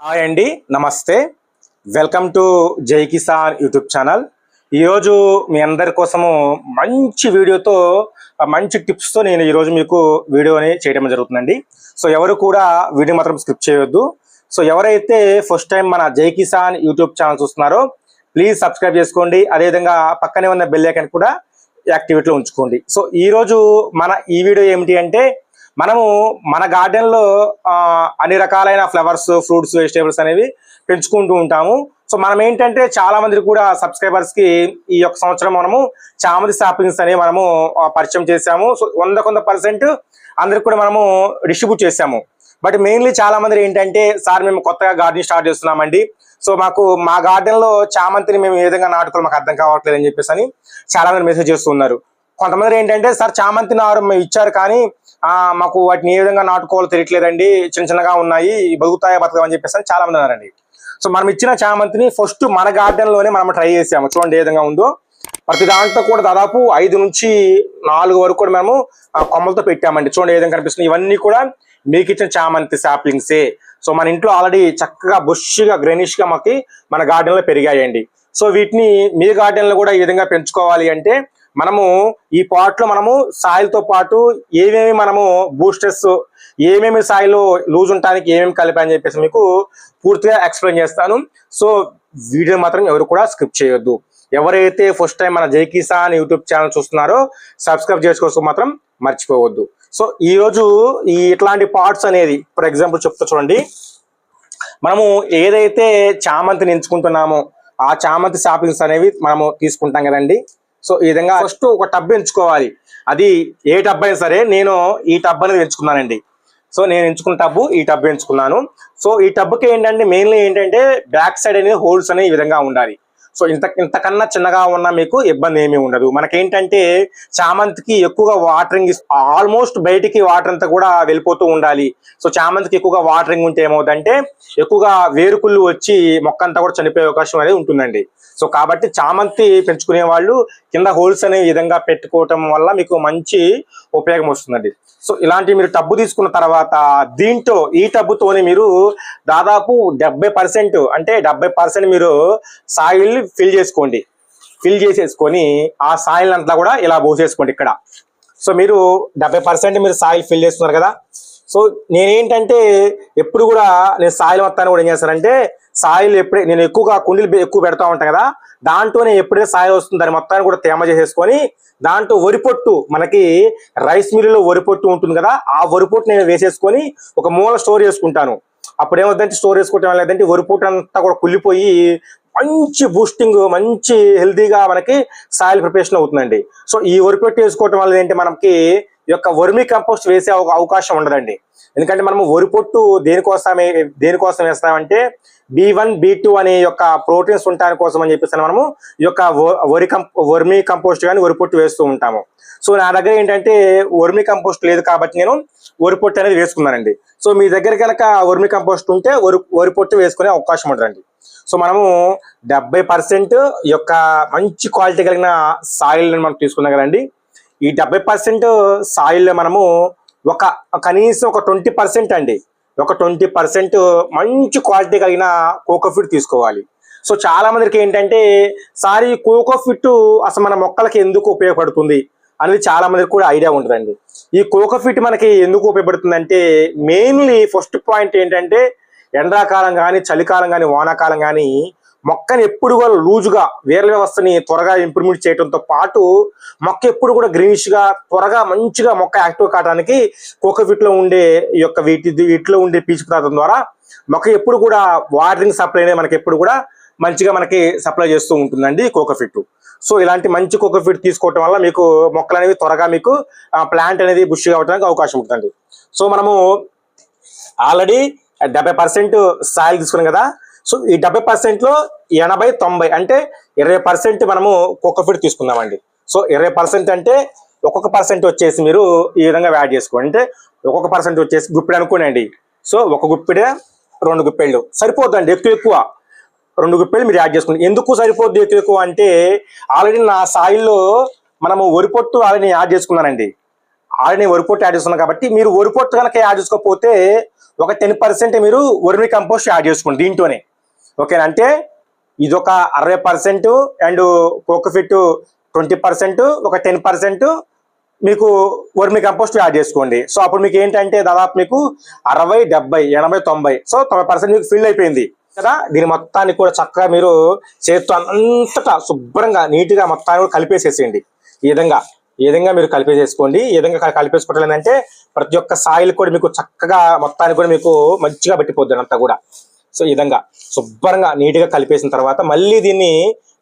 Hi అండి నమస్తే welcome to జై కిసాన్ యూట్యూబ్ ఛానల్ ఈరోజు మీ అందరి కోసము మంచి వీడియోతో మంచి టిప్స్తో నేను ఈరోజు మీకు వీడియోని చేయడం జరుగుతుందండి. సో ఎవరు కూడా వీడియో మాత్రం స్కిప్ చేయొద్దు. సో ఎవరైతే ఫస్ట్ టైం మన జై కిసాన్ యూట్యూబ్ ఛానల్ చూస్తున్నారో ప్లీజ్ సబ్స్క్రైబ్ చేసుకోండి. అదేవిధంగా పక్కనే ఉన్న బెల్ ఐకాన్ కూడా యాక్టివేట్లో ఉంచుకోండి. సో ఈరోజు మన ఈ వీడియో ఏమిటి అంటే మనము మన గార్డెన్లో అన్ని రకాలైన ఫ్లవర్స్ ఫ్రూట్స్ వెజిటేబుల్స్ అనేవి పెంచుకుంటూ ఉంటాము. సో మనం ఏంటంటే చాలా మంది కూడా సబ్స్క్రైబర్స్కి ఈ యొక్క సంవత్సరం మనము చామంతి షాపింగ్స్ అనేవి మనము పరిచయం చేశాము. సో వంద కొంత పర్సెంట్ అందరికి కూడా మనము డిస్ట్రిబ్యూట్ చేశాము. బట్ మెయిన్లీ చాలా మంది ఏంటంటే సార్ మేము కొత్తగా గార్డెన్ స్టార్ట్ చేస్తున్నామండి. సో మాకు మా గార్డెన్లో లో చామంతిని మేము ఏ విధంగా నాటుకోవాలి మాకు అర్థం కావట్లేదు అని చెప్పేసి అని చాలా మంది మెసేజ్ చేస్తున్నారు కొంతమంది ఏంటంటే సార్ చామంతి నారు మేము ఇచ్చారు కానీ మాకు వాటిని ఏ విధంగా నాటుకోవాలో తెలియట్లేదండి. చిన్న చిన్నగా ఉన్నాయి. బతుకుతాయా బతకమని అని చెప్పేసి చాలా మంది ఉన్నారండి సో మనం ఇచ్చిన చామంతిని ఫస్ట్ మన గార్డెన్లోనే మనం ట్రై చేసాము. చూడండి ఏ విధంగా ఉందో. ప్రతి దాంట్లో కూడా దాదాపు ఐదు నుంచి నాలుగు వరకు కూడా మేము ఆ, కొమ్మలతో పెట్టామండి. చూడండి ఏ విధంగా కనిపిస్తుంది. ఇవన్నీ కూడా మీకు ఇచ్చిన చామంతి సాప్లింగ్సే సో మన ఇంట్లో ఆల్రెడీ చక్కగా బుష్గా గ్రెనిష్గా మాకు మన గార్డెన్లో పెరిగాయండి. సో వీటిని మీ గార్డెన్లో కూడా ఈ విధంగా పెంచుకోవాలి అంటే మనము ఈ పాట్లో మనము సాయిల్తో పాటు ఏమేమి మనము బూస్టర్స్ ఏమేమి సాయిలో లూజ్ ఉండడానికి ఏమేమి కలిపా అని చెప్పేసి మీకు పూర్తిగా ఎక్స్ప్లెయిన్ చేస్తాను. సో వీడియో మాత్రం ఎవరు కూడా స్కిప్ చేయొద్దు. ఎవరైతే ఫస్ట్ టైం మన జై కిసాన్ యూట్యూబ్ ఛానల్ చూస్తున్నారో సబ్స్క్రైబ్ చేసుకోవచ్చు మాత్రం మర్చిపోవద్దు. సో ఈరోజు ఈ ఇట్లాంటి పార్ట్స్ అనేది ఫర్ ఎగ్జాంపుల్ చెప్తా చూడండి. మనము ఏదైతే చామంతిని ఎంచుకుంటున్నామో ఆ చామంతి షాపింగ్స్ అనేవి మనము తీసుకుంటాం కదండి. సో ఈ విధంగా ఫస్ట్ ఒక టబ్ ఎంచుకోవాలి. అది ఏ టబ్ అయినా సరే నేను ఈ టబ్ అనేది ఎంచుకున్నానండి. సో నేను ఎంచుకున్న టబ్బు ఈ టబ్ ఎంచుకున్నాను. సో ఈ టబ్కి ఏంటంటే మెయిన్లీ ఏంటంటే బ్యాక్ సైడ్ అనేది హోల్స్ అనేవి ఈ విధంగా ఉండాలి. సో ఇంత ఇంతకన్నా చిన్నగా ఉన్నా మీకు ఇబ్బంది ఏమీ ఉండదు. మనకేంటంటే చామంతికి ఎక్కువగా వాటరింగ్ ఆల్మోస్ట్ బయటికి వాటర్ అంతా కూడా వెళ్ళిపోతూ ఉండాలి. సో చామంతికి ఎక్కువగా వాటరింగ్ ఉంటే ఏమవుతుందంటే ఎక్కువగా వేరుకుళ్ళు వచ్చి మొక్క అంతా కూడా చనిపోయే అవకాశం అనేది ఉంటుందండి. సో కాబట్టి చామంతి పెంచుకునే వాళ్ళు కింద హోల్స్ అనే విధంగా పెట్టుకోవటం వల్ల మీకు మంచి ఉపయోగం వస్తుందండి. సో ఇలాంటి మీరు టబ్బు తీసుకున్న తర్వాత దీంట్లో ఈ టబ్బుతోనే మీరు దాదాపు డెబ్బై పర్సెంట్ అంటే డెబ్బై పర్సెంట్ మీరు సాయిల్ ఫిల్ చేసుకోండి. ఫిల్ చేసేసుకొని ఆ సాయిల్ అంతా కూడా ఇలా పోసేసుకోండి ఇక్కడ. సో మీరు డెబ్బై పర్సెంట్ మీరు సాయిల్ ఫిల్ చేస్తున్నారు కదా. సో నేనేంటంటే ఎప్పుడు కూడా నేను సాయిల్ మొత్తాన్ని కూడా ఏం చేస్తానంటే సాయిల్ ఎప్పుడే నేను ఎక్కువగా కుండీలు ఎక్కువ పెడతా ఉంటాను కదా దాంట్లోనే ఎప్పుడైతే సాయిల్ వస్తుంది దాని మొత్తాన్ని కూడా తేమ చేసేసుకొని దాంట్లో వరి పొట్టు మనకి రైస్ మిల్లులో వరి పొట్టు ఉంటుంది కదా ఆ వరి పొట్టు నేను వేసేసుకొని ఒక మూల స్టోర్ చేసుకుంటాను. అప్పుడు ఏమవుతుందంటే స్టోర్ చేసుకోవటం లేదంటే వరిపొట్టు వరి అంతా కూడా కుళ్ళిపోయి మంచి బూస్టింగ్ మంచి హెల్దీగా మనకి సాయిల్ ప్రిపరేషన్ అవుతుందండి. సో ఈ వరి పొట్టు వేసుకోవటం వల్ల ఏంటి మనకి ఈ యొక్క వర్మి కంపోస్ట్ వేసే అవకాశం ఉండదండి. ఎందుకంటే మనము వరి పొట్టు దేనికోసమే దేనికోసం వేస్తామంటే బి వన్ బి టూ అనే యొక్క ప్రోటీన్స్ ఉండటానికి కోసం అని చెప్పేసి మనము ఈ యొక్క వరి కం వర్మి కంపోస్ట్ కానీ వరి పొట్టు వేస్తూ ఉంటాము. సో నా దగ్గర ఏంటంటే వర్మి కంపోస్ట్ లేదు కాబట్టి నేను వరి పొట్టు అనేది వేసుకున్నానండి. సో మీ దగ్గర కనుక వర్మి కంపోస్ట్ ఉంటే వరి వరి పొట్టు వేసుకునే అవకాశం ఉంటుందండి సో మనము డెబ్బై పర్సెంట్ యొక్క మంచి క్వాలిటీ కలిగిన సాయిల్ మనం తీసుకున్నాం కదండి. ఈ డెబ్బై పర్సెంట్ సాయిల్ మనము ఒక కనీసం ఒక ట్వంటీ పర్సెంట్ అండి. ఒక ట్వంటీ పర్సెంట్ మంచి క్వాలిటీ కలిగిన కోకో ఫిట్ తీసుకోవాలి. సో చాలా మందికి ఏంటంటే సార్ ఈ కోకోఫిట్ అసలు మన మొక్కలకి ఎందుకు ఉపయోగపడుతుంది? అనేది చాలా మందికి కూడా ఐడియా ఉంటుందండి. ఈ కోకో ఫిట్ మనకి ఎందుకు ఉపయోగపడుతుంది అంటే మెయిన్లీ ఫస్ట్ పాయింట్ ఏంటంటే ఎండాకాలం కానీ చలికాలం కానీ వానాకాలం కానీ మొక్కని ఎప్పుడు కూడా లూజుగా వేర్ల వ్యవస్థని త్వరగా ఇంప్రూవ్మెంట్ చేయడంతో పాటు మొక్క ఎప్పుడు కూడా గ్రీనిష్గా త్వరగా మంచిగా మొక్క యాక్టివ్ కావడానికి కోకోఫిట్లో ఉండే ఈ యొక్క వీటి వీటిలో ఉండే పీచు పదార్థం ద్వారా మొక్క ఎప్పుడు కూడా వాటరింగ్ సప్లై అనేది మనకి ఎప్పుడు కూడా మంచిగా మనకి సప్లై చేస్తూ ఉంటుందండి కోకోఫిట్ సో ఇలాంటి మంచి కోకోఫిట్ తీసుకోవటం వల్ల మీకు మొక్కలు అనేవి త్వరగా మీకు ప్లాంట్ అనేది బుష్ కావడానికి అవకాశం ఉంటుందండి. సో మనము ఆల్రెడీ డెబ్బై పర్సెంట్ సాయిల్ తీసుకున్నాం కదా సో ఈ డెబ్బై పర్సెంట్లో ఎనభై తొంభై అంటే ఇరవై పర్సెంట్ మనము కుక్క ఫీడ్ తీసుకుందామండి. సో ఇరవై పర్సెంట్ అంటే ఒక్కొక్క పర్సెంట్ వచ్చేసి మీరు ఈ విధంగా యాడ్ చేసుకోండి. అంటే ఒక్కొక్క పర్సెంట్ వచ్చేసి గుప్పిడి అనుకోనండి. సో ఒక గుప్పిడే రెండు గుప్పెళ్ళు. సరిపోద్దండి ఎక్కువ ఎక్కువ. రెండు గుప్పెళ్ళు మీరు యాడ్ చేసుకోండి. ఎందుకు సరిపోద్ది ఎక్కువ ఎక్కువ అంటే ఆల్రెడీ నా సాయిల్లో మనము వరి పొట్టు ఆల్రెడీ యాడ్ చేసుకున్నానండి. ఆల్రెడీ వరి పొట్టు యాడ్ చేస్తున్నాను కాబట్టి మీరు వరి పొట్టు కనుక యాడ్ చేసుకోకపోతే ఒక టెన్ పర్సెంట్ మీరు వర్మి కంపోస్ట్ యాడ్ చేసుకోండి దీంట్లోనే. ఓకేనా? అంటే ఇది ఒక అరవై percent and cocopeat twenty percent ఒక టెన్ పర్సెంట్ మీకు వర్మి కంపోస్ట్ యాడ్ చేసుకోండి. సో అప్పుడు మీకు ఏంటంటే దాదాపు మీకు అరవై డెబ్బై ఎనభై తొంభై సో తొంభై పర్సెంట్ మీకు ఫిల్ అయిపోయింది. కదా? దీని మొత్తాన్ని కూడా చక్కగా మీరు చేతితో అంతటా శుభ్రంగా నీట్గా మొత్తాన్ని కూడా కలిపేసేసేయండి. ఈ విధంగా ఈ విధంగా మీరు కలిపేసేసుకోండి. ఈ విధంగా కలిపేసుకోవటం ఏంటంటే ప్రతి ఒక్క సాయిల్ కూడా మీకు చక్కగా మొత్తాన్ని కూడా మీకు మంచిగా పట్టిపోద్ది అంతా కూడా. సో ఈ విధంగా శుభ్రంగా నీట్గా కలిపేసిన తర్వాత మళ్ళీ దీన్ని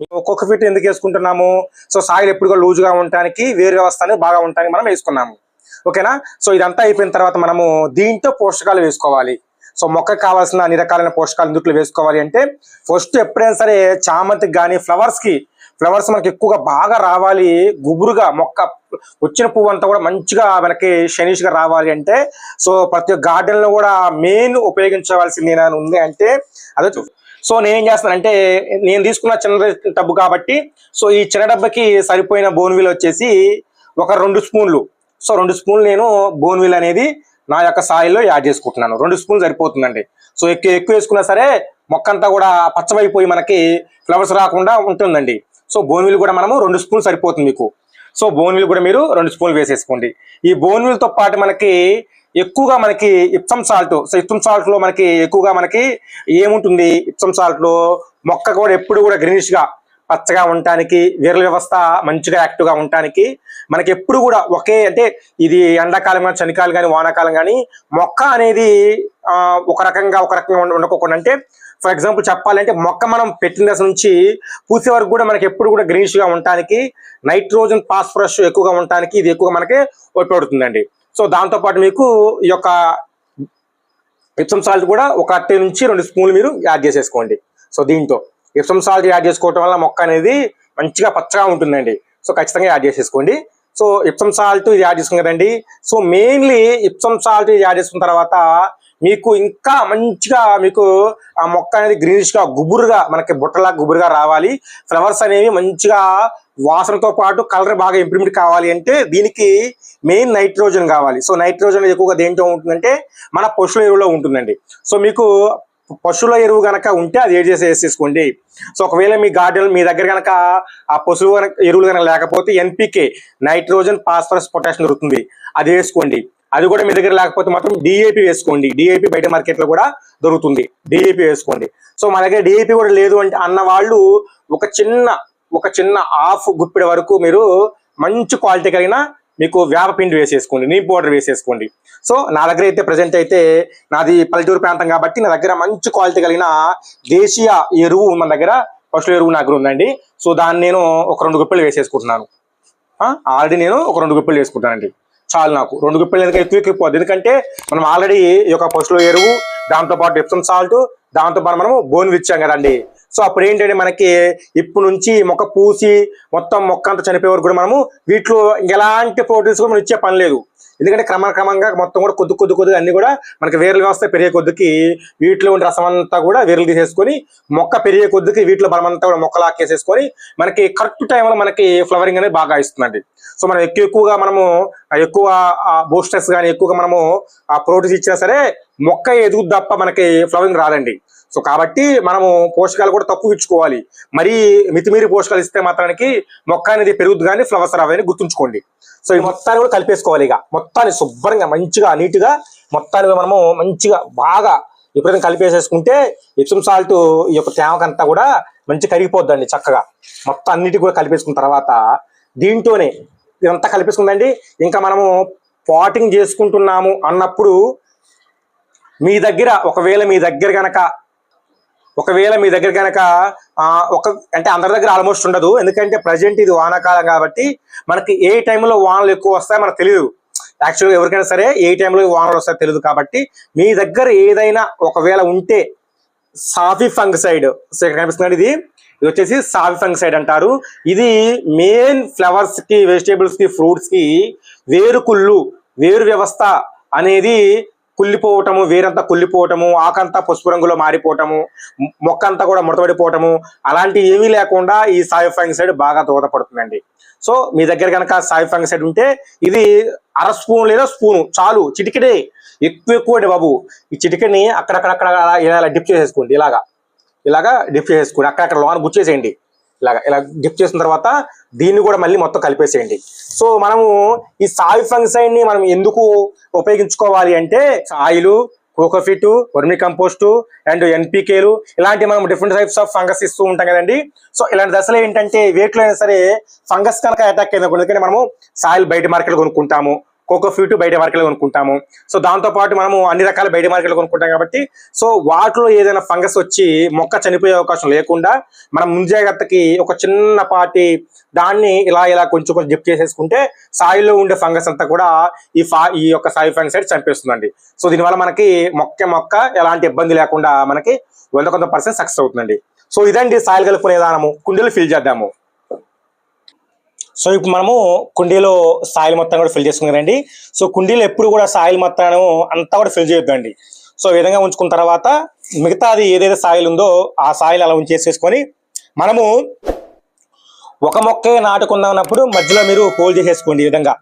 మేము ఒక్కొక్క ఫీట్ ఎందుకు వేసుకుంటున్నాము? సో సాయిల్ ఎప్పుడు కూడా లూజ్గా ఉండటానికి వేరు వ్యవస్థ బాగా ఉండటానికి మనం వేసుకున్నాము. ఓకేనా? సో ఇదంతా అయిపోయిన తర్వాత మనము దీంట్లో పోషకాలు వేసుకోవాలి. సో మొక్కకు కావాల్సిన అన్ని రకాలైన పోషకాలు ఇందుట్లో వేసుకోవాలి అంటే ఫస్ట్ ఎప్పుడైనా సరే చామంతికి కానీ ఫ్లవర్స్కి ఫ్లవర్స్ మనకి ఎక్కువగా బాగా రావాలి గుబురుగా మొక్క వచ్చిన పువ్వు అంతా కూడా మంచిగా మనకి షనీష్గా రావాలి అంటే సో ప్రతి ఒక్క గార్డెన్లో కూడా మెయిన్ ఉపయోగించవలసింది నేను ఉంది అంటే అదే సో నేను ఏం చేస్తానంటే నేను తీసుకున్న చిన్న డబ్బు కాబట్టి సో ఈ చిన్న డబ్బకి సరిపోయిన బోన్విల్ వచ్చేసి ఒక రెండు స్పూన్లు. సో రెండు స్పూన్లు నేను బోన్విల్ అనేది నా యొక్క సాయిల్లో యాడ్ చేసుకుంటున్నాను. రెండు స్పూన్లు సరిపోతుందండి. సో ఎక్కువ ఎక్కువ వేసుకున్నా సరే మొక్క అంతా కూడా పచ్చబైపోయి మనకి ఫ్లవర్స్ రాకుండా ఉంటుందండి. సో బోన్విల్ కూడా మనము రెండు స్పూన్లు సరిపోతుంది మీకు. సో బోన్విల్ కూడా మీరు రెండు స్పూన్లు వేసేసుకోండి. ఈ బోన్విల్తో పాటు మనకి ఎక్కువగా మనకి ఇప్సమ్ సాల్ట్ సో ఇప్సమ్ సాల్ట్లో మనకి ఎక్కువగా మనకి ఏముంటుంది? ఇప్సమ్ సాల్ట్లో మొక్క కూడా ఎప్పుడు కూడా గ్రీనిష్గా పచ్చగా ఉండటానికి వేర్ల వ్యవస్థ మంచిగా యాక్టివ్గా ఉండటానికి మనకి ఎప్పుడు కూడా ఒకే అంటే ఇది ఎండాకాలం కానీ చలికాలం కానీ వానాకాలం కానీ మొక్క అనేది ఒక రకంగా ఒక రకంగా ఉండకోకుండా అంటే ఫర్ ఎగ్జాంపుల్ చెప్పాలంటే మొక్క మనం పెట్టిన దశ నుంచి పూసే వరకు కూడా మనకి ఎప్పుడు కూడా గ్రీనిష్గా ఉండటానికి నైట్రోజన్ ఫాస్ఫరస్ ఎక్కువగా ఉండటానికి ఇది ఎక్కువగా మనకి ఉపయోగపడుతుందండి. సో దాంతో పాటు మీకు ఈ యొక్క ఎప్సమ్ సాల్ట్ కూడా ఒక అట్టే నుంచి రెండు స్పూన్లు మీరు యాడ్ చేసేసుకోండి. సో దీంతో ఎప్సమ్ సాల్ట్ యాడ్ చేసుకోవటం వల్ల మొక్క అనేది మంచిగా పచ్చగా ఉంటుందండి. సో ఖచ్చితంగా యాడ్ చేసేసుకోండి. సో ఇప్సమ్ సాల్ట్ ఇది యాడ్ చేసుకుని కదండి. సో మెయిన్లీ ఇప్సమ్ సాల్ట్ ఇది యాడ్ చేసుకున్న తర్వాత మీకు ఇంకా మంచిగా మీకు ఆ మొక్క అనేది గ్రీనిష్గా గుబురుగా మనకి బుట్టలా గుబురుగా రావాలి. ఫ్లవర్స్ అనేవి మంచిగా వాసనతో పాటు కలర్ బాగా ఇంప్రూవ్మెంట్ కావాలి అంటే దీనికి మెయిన్ నైట్రోజన్ కావాలి. సో నైట్రోజన్ ఎక్కువగా దేంట్లో ఉంటుందంటే మన పశువుల ఎరువులో ఉంటుందండి. సో మీకు పశువుల ఎరువు కనుక ఉంటే అది ఏడ్ చేసి వేసేసుకోండి సో ఒకవేళ మీ గార్డెన్ మీ దగ్గర కనుక ఆ పశువు ఎరువులు కనుక లేకపోతే ఎన్పికే నైట్రోజన్ ఫాస్ఫరస్ పొటాషియం దొరుకుతుంది అది వేసుకోండి. అది కూడా మీ దగ్గర లేకపోతే మాత్రం డిఏపి వేసుకోండి. డిఏపి బయట మార్కెట్లో కూడా దొరుకుతుంది. డిఏపి వేసుకోండి. సో మన దగ్గర డిఏపి కూడా లేదు అంటే అన్న వాళ్ళు ఒక చిన్న ఒక చిన్న హాఫ్ గుప్పిడి వరకు మీరు మంచి క్వాలిటీ కలిగిన మీకు వేప పిండి వేసేసుకోండి. నీ పౌడర్ వేసేసుకోండి. సో నా దగ్గర అయితే ప్రజెంట్ అయితే నాది పల్లెటూరు ప్రాంతం కాబట్టి నా దగ్గర మంచి క్వాలిటీ కలిగిన దేశీయ ఎరువు మన దగ్గర. పశువుల ఎరువు నా దగ్గర ఉందండి. సో దాన్ని నేను ఒక రెండు గుప్పెలు వేసేసుకుంటున్నాను. ఆల్రెడీ నేను ఒక రెండు గుప్పెలు వేసుకుంటానండి. చాలు నాకు. రెండు గుప్పెలు ఎందుకంటే ఎక్కువ ఎక్కువ ఎందుకంటే మనం ఆల్రెడీ ఈ యొక్క పశువుల ఎరువు దాంతోపాటు ఎప్సమ్ సాల్ట్ దాంతోపాటు మనము బోన్ ఇచ్చాం కదండి. సో అప్పుడు ఏంటంటే మనకి ఇప్పుడు నుంచి మొక్క పూసి మొత్తం మొక్క అంతా చనిపోయే వరకు కూడా మనము వీటిలో ఎలాంటి ప్రోటీన్స్ కూడా మనం ఇచ్చే పని లేదు. ఎందుకంటే క్రమక్రమంగా మొత్తం కూడా కొద్ది కొద్ది కొద్దిగా అన్ని కూడా మనకి వేర్లు వ్యవస్థ పెరిగే కొద్దికి వీటిలో ఉండే రసం అంతా కూడా వేర్లు తీసేసుకొని మొక్క పెరిగే కొద్దికి వీటిలో బలం అంతా కూడా మొక్క లాక్కేసేసుకొని మనకి కరెక్ట్ టైంలో మనకి ఫ్లవరింగ్ అనేది బాగా ఇస్తుందండి సో మనం ఎక్కువ ఎక్కువగా మనము ఆ ఎక్కువ బూస్టర్స్ కానీ ఎక్కువగా మనము ఆ ప్రోటీన్స్ ఇచ్చినా సరే మొక్క ఎదుగు తప్ప మనకి ఫ్లవరింగ్ రాదండి. సో కాబట్టి మనము పోషకాలు కూడా తక్కువ ఇచ్చుకోవాలి. మరీ మితిమీరి పోషకాలు ఇస్తే మాత్రానికి మొక్క అనేది పెరుగుద్దు కానీ ఫ్లవర్స్ రావని గుర్తుంచుకోండి. సో ఈ మొత్తాన్ని కూడా కలిపేసుకోవాలి ఇక. మొత్తాన్ని శుభ్రంగా మంచిగా నీట్గా మొత్తాన్ని మనము మంచిగా బాగా ఎప్పుడైనా కలిపేసేసుకుంటే ఎప్సమ్ సాల్ట్ ఈ యొక్క తేమకంతా కూడా మంచి కరిగిపోద్దండి చక్కగా. మొత్తం అన్నిటి కూడా కలిపేసుకున్న తర్వాత దీంట్లోనే ఇదంతా కలిపేసుకుందండి. ఇంకా మనము పాటింగ్ చేసుకుంటున్నాము అన్నప్పుడు మీ దగ్గర ఒకవేళ మీ దగ్గర కనుక ఒకవేళ మీ దగ్గర కనుక ఒక అంటే అందరి దగ్గర ఆల్మోస్ట్ ఉండదు. ఎందుకంటే ప్రజెంట్ ఇది వానాకాలం కాబట్టి మనకి ఏ టైంలో వానలు ఎక్కువ వస్తాయో మనకు తెలియదు యాక్చువల్గా ఎవరికైనా సరే ఏ టైంలో వానలు వస్తాయో తెలియదు కాబట్టి మీ దగ్గర ఏదైనా ఒకవేళ ఉంటే సాఫీ ఫంగ్ సైడ్ కనిపిస్తుంది ఇది. ఇది వచ్చేసి సాఫీ ఫంగసైడ్ అంటారు. ఇది మెయిన్ ఫ్లవర్స్కి వెజిటేబుల్స్కి ఫ్రూట్స్కి వేరుకుళ్ళు వేరు వ్యవస్థ అనేది కుళ్ళిపోవటము వేరంతా కుళ్ళిపోవటము ఆకంతా పసుపు రంగులో మారిపోవటము మొక్క అంతా కూడా ముడతపడిపోవటము అలాంటి ఏమీ లేకుండా ఈ సాయి ఫంగిసైడ్ బాగా దోహదపడుతుందండి. సో మీ దగ్గర కనుక సాయి ఫంగిసైడ్ ఉంటే ఇది అర స్పూన్ లేదా స్పూను చాలు చిటికెడే ఎక్కువ ఎక్కువ అండి బాబు. ఈ చిటికెని అక్కడక్కడక్కడ అలా ఇలా డిప్ చేసేసుకోండి ఇలాగా. ఇలాగా డిప్ చేసేసుకోండి అక్కడక్కడ లోన గుచ్చేసేయండి. ఇలాగా ఇలా డిప్ చేసిన తర్వాత దీన్ని కూడా మళ్ళీ మొత్తం కలిపేసేయండి. సో మనము ఈ సాయి ఫంగిసైడ్ని మనం ఎందుకు ఉపయోగించుకోవాలి అంటే oil cocopeat vermicompost and ఎన్పికేలు ఇలాంటి మనం డిఫరెంట్ టైప్స్ ఆఫ్ ఫంగస్ ఇస్తూ ఉంటాం కదండి. సో ఇలాంటి దశలు ఏంటంటే వేట్లో అయినా సరే ఫంగస్ కనుక అటాక్ అయినప్పుడు ఎందుకంటే మనము సాయిల్ బయట మార్కెట్ కొనుక్కుంటాము. కోకో కోకోఫిట్ బయట మార్కెట్లో కొనుక్కుంటాము. సో దాంతో పాటు మనము అన్ని రకాల బయట మార్కెట్లో కొనుక్కుంటాం కాబట్టి సో వాటిలో ఏదైనా ఫంగస్ వచ్చి మొక్క చనిపోయే అవకాశం లేకుండా మనం ముంజాగ్రత్తకి ఒక చిన్నపాటి దాన్ని ఇలా ఇలా కొంచెం కొంచెం జిప్ చేసేసుకుంటే సాయిలో ఉండే ఫంగస్ అంతా కూడా ఈ ఫా ఈ యొక్క సాయి ఫంగసైడ్ చంపేస్తుందండి. సో దీనివల్ల మనకి మొక్క మొక్క ఎలాంటి ఇబ్బంది లేకుండా మనకి వంద కొంత పర్సెంట్ సక్సెస్ అవుతుందండి. సో ఇదండి సాయిల్ కలుపుకునే విధానము. కుండీలు ఫిల్ చేద్దాము. సో ఇప్పుడు మనము కుండీలో సాయిల్ మొత్తం కూడా ఫిల్ చేసుకున్నారండి సో కుండీలో ఎప్పుడు కూడా సాయిల్ మొత్తం అంతా కూడా ఫిల్ చేయొద్దండి. సో విధంగా ఉంచుకున్న తర్వాత మిగతాది ఏదైతే సాయిల్ ఉందో ఆ సాయిల్ అలా ఉంచేసేసుకొని మనము ఒక మొక్కే నాటుకుందామన్నప్పుడు మధ్యలో మీరు హోల్ చేసేసుకోండి ఈ విధంగా.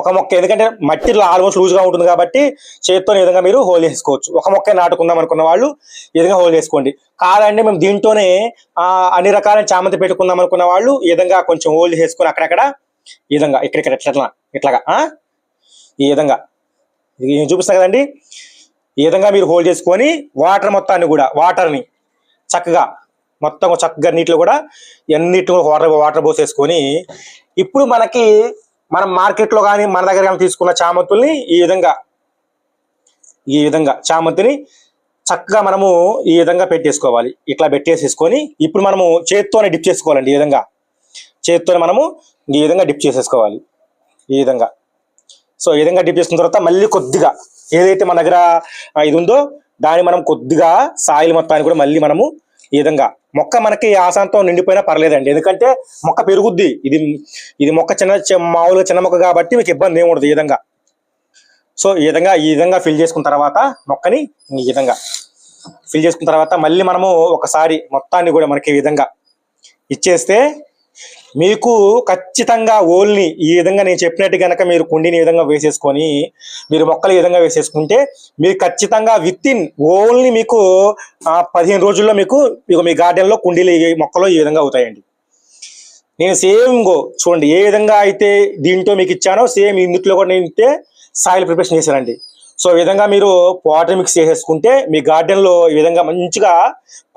ఒక మొక్క ఎందుకంటే మట్టిలో ఆల్మోస్ట్ లూజ్గా ఉంటుంది కాబట్టి చేతితో ఈ విధంగా మీరు హోల్ చేసుకోవచ్చు. ఒక మొక్క నాటుకుందాం అనుకున్న వాళ్ళు ఈ విధంగా హోల్ చేసుకోండి. కాదండి మేము దీంట్లోనే అన్ని రకాల చామంతి పెట్టుకుందాం అనుకున్న వాళ్ళు ఈ విధంగా కొంచెం హోల్ చేసుకొని అక్కడక్కడ ఈ విధంగా ఇక్కడిక్కడ ఇట్లా ఇట్లాగా ఈ విధంగా. ఇది నేను చూపిస్తాను కదండి. ఈ విధంగా మీరు హోల్డ్ చేసుకొని వాటర్ మొత్తాన్ని కూడా వాటర్ని చక్కగా మొత్తం చక్కగా నీటిలో కూడా ఎన్నిట్లో వాటర్ వాటర్ పోసేసుకొని ఇప్పుడు మనకి మనం మార్కెట్లో కానీ మన దగ్గర కానీ తీసుకున్న చామంతుల్ని ఈ విధంగా ఈ విధంగా చామంతిని చక్కగా మనము ఈ విధంగా పెట్టేసుకోవాలి. ఇట్లా పెట్టేసేసుకొని ఇప్పుడు మనము చేత్తోనే డిప్ చేసుకోవాలండి ఈ విధంగా. చేత్తోనే మనము ఈ విధంగా డిప్ చేసేసుకోవాలి. ఈ విధంగా. సో ఈ విధంగా డిప్ చేసుకున్న తర్వాత మళ్ళీ కొద్దిగా ఏదైతే మన దగ్గర ఇది ఉందో దాన్ని మనం కొద్దిగా సాయిల్ మొత్తాన్ని కూడా మళ్ళీ మనము ఈ విధంగా. మొక్క మనకి ఆశాంతం నిండిపోయినా పర్లేదండి. ఎందుకంటే మొక్క పెరుగుద్ది. ఇది ఇది మొక్క చిన్న మామూలుగా చిన్న మొక్క కాబట్టి మీకు ఇబ్బంది ఏమి ఉండదు ఈ విధంగా. సో ఈ విధంగా ఈ విధంగా ఫిల్ చేసుకున్న తర్వాత మొక్కని ఈ విధంగా ఫిల్ చేసుకున్న తర్వాత మళ్ళీ మనము ఒకసారి మొత్తాన్ని కూడా మనకి ఈ విధంగా ఇచ్చేస్తే మీకు ఖచ్చితంగా ఓల్ని ఈ విధంగా నేను చెప్పినట్టు కనుక మీరు కుండీని ఈ విధంగా వేసేసుకొని మీరు మొక్కలు ఈ విధంగా వేసేసుకుంటే మీరు ఖచ్చితంగా విత్ ఇన్ ఓన్లీ మీకు పదిహేను రోజుల్లో మీకు మీకు మీ గార్డెన్లో కుండీలు ఈ మొక్కలు ఈ విధంగా అవుతాయండి. నేను సేమ్ గో చూడండి ఏ విధంగా అయితే దీంట్లో మీకు ఇచ్చానో సేమ్ ఇందుట్లో కూడా నేను ఇస్తే సాయిల్ ప్రిపరేషన్ చేశానండి. సో ఈ విధంగా మీరు వాటర్ మిక్స్ చేసేసుకుంటే మీ గార్డెన్లో ఈ విధంగా మంచిగా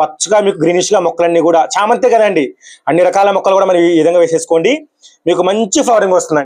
పచ్చగా మీకు గ్రీనిష్గా మొక్కలన్నీ కూడా చామంతే కదండి. అన్ని రకాల మొక్కలు కూడా మరి ఈ విధంగా వేసేసుకోండి. మీకు మంచి ఫ్లవరింగ్ వస్తుందండి.